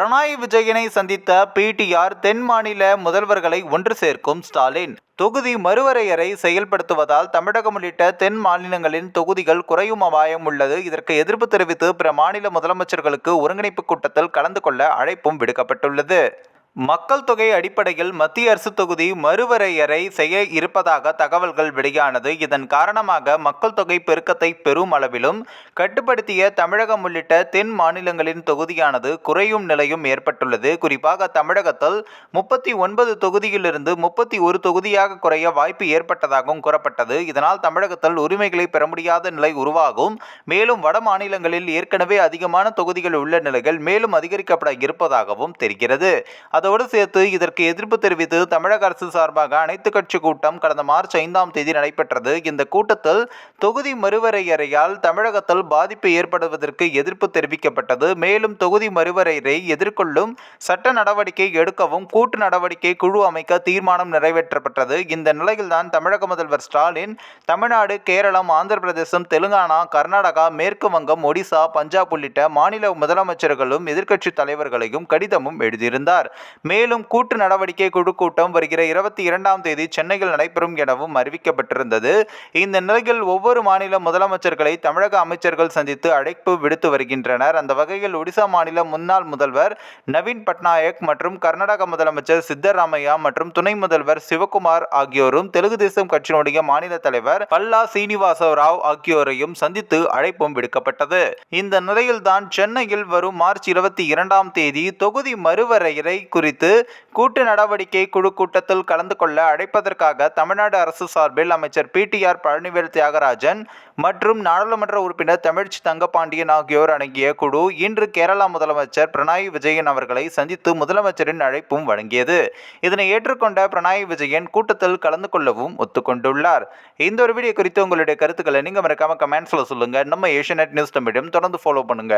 பிரணாய் விஜயனை சந்தித்த பிடிஆர் தென் மாநில முதல்வர்களை ஒன்று சேர்க்கும் ஸ்டாலின். தொகுதி மறுவரையறை செயல்படுத்துவதால் தமிழகம் உள்ளிட்ட தென் மாநிலங்களின் தொகுதிகள் குறையும் அபாயம் உள்ளது. இதற்கு எதிர்ப்பு தெரிவித்து பிற மாநில முதலமைச்சர்களுக்கு ஒருங்கிணைப்பு கூட்டத்தில் கலந்து கொள்ள அழைப்பும் விடுக்கப்பட்டுள்ளது. மக்கள் தொகை அடிப்படையில் மத்திய அரசு தொகுதி மறுவரையறை செய்ய இருப்பதாக தகவல்கள் வெளியானது. இதன் காரணமாக மக்கள் தொகை பெருக்கத்தை பெரும் அளவிலும் கட்டுப்படுத்திய தமிழகம் உள்ளிட்ட தென் மாநிலங்களின் தொகுதியானது குறையும் நிலையும் ஏற்பட்டுள்ளது. குறிப்பாக தமிழகத்தில் முப்பத்தி ஒன்பது தொகுதியிலிருந்து முப்பத்தி ஒரு தொகுதியாக குறைய வாய்ப்பு ஏற்பட்டதாகவும் கூறப்பட்டது. இதனால் தமிழகத்தில் உரிமைகளை பெற முடியாத நிலை உருவாகும். மேலும் வட மாநிலங்களில் ஏற்கனவே அதிகமான தொகுதிகள் உள்ள நிலைகள் மேலும் அதிகரிக்கப்பட இருப்பதாகவும் தெரிகிறது. அதோடு சேர்த்து இதற்கு எதிர்ப்பு தெரிவித்து தமிழக அரசு சார்பாக அனைத்து கட்சி கூட்டம் கடந்த மார்ச் ஐந்தாம் தேதி நடைபெற்றது. இந்த கூட்டத்தில் தொகுதி மறுவரையறையால் தமிழகத்தில் பாதிப்பு ஏற்படுவதற்கு எதிர்ப்பு தெரிவிக்கப்பட்டது. மேலும் தொகுதி மறுவரையறை எதிர்கொள்ளும் சட்ட நடவடிக்கை எடுக்கவும் கூட்டு நடவடிக்கை குழு அமைக்க தீர்மானம் நிறைவேற்றப்பட்டது. இந்த நிலையில்தான் தமிழக முதல்வர் ஸ்டாலின் தமிழ்நாடு கேரளம் ஆந்திர பிரதேசம் தெலுங்கானா கர்நாடகா மேற்கு வங்கம் ஒடிசா பஞ்சாப் உள்ளிட்ட மாநில முதலமைச்சர்களும் எதிர்க்கட்சி தலைவர்களையும் கடிதமும் எழுதியிருந்தார். மேலும் கூட்டு நடவடிக்கை குழு கூட்டம் வருகிற இருபத்தி இரண்டாம் தேதி சென்னையில் நடைபெறும் எனவும் அறிவிக்கப்பட்டிருந்தது. இந்த நிலையில் ஒவ்வொரு மாநில முதலமைச்சர்களை தமிழக அமைச்சர்கள் சந்தித்து அழைப்பு விடுத்து வருகின்றனர். அந்த வகையில் ஒடிசா மாநில முன்னாள் முதல்வர் நவீன் பட்நாயக் மற்றும் கர்நாடக முதலமைச்சர் சித்தராமையா மற்றும் துணை முதல்வர் சிவகுமார் ஆகியோரும் தெலுங்கு தேசம் கட்சியினுடைய மாநில தலைவர் பல்லா சீனிவாச ராவ் ஆகியோரையும் சந்தித்து அழைப்பும் விடுக்கப்பட்டது. இந்த நிலையில்தான் சென்னையில் வரும் மார்ச் இருபத்தி இரண்டாம் தேதி தொகுதி மறுவரையறை குறித்து கூட்டு நடவடிக்கை குழு கூட்டத்தில் கலந்து கொள்ள அழைப்பதற்காக தமிழ்நாடு அரசு சார்பில் அமைச்சர் பிடிஆர் பழனிவேல் தியாகராஜன் மற்றும் நாடாளுமன்ற உறுப்பினர் தமிழ்ச்சி தங்கபாண்டியன் ஆகியோர் அடங்கிய குழு இன்று கேரளா முதலமைச்சர் பினராயி விஜயன் அவர்களை சந்தித்து முதலமைச்சரின் அழைப்பும் வழங்கியது. இதனை ஏற்றுக்கொண்ட பினராயி விஜயன் கூட்டத்தில் கலந்து கொள்ளவும் ஒத்துக்கொண்டுள்ளார். இந்த ஒரு வீடியோ குறித்து உங்களுடைய கருத்துக்களை நீங்கள் மறக்காம கமெண்ட்ஸில் சொல்லுங்கள் நம்ம ஏஷியநெட் நியூஸ் தமிழும் தொடர்ந்து ஃபாலோ பண்ணுங்க.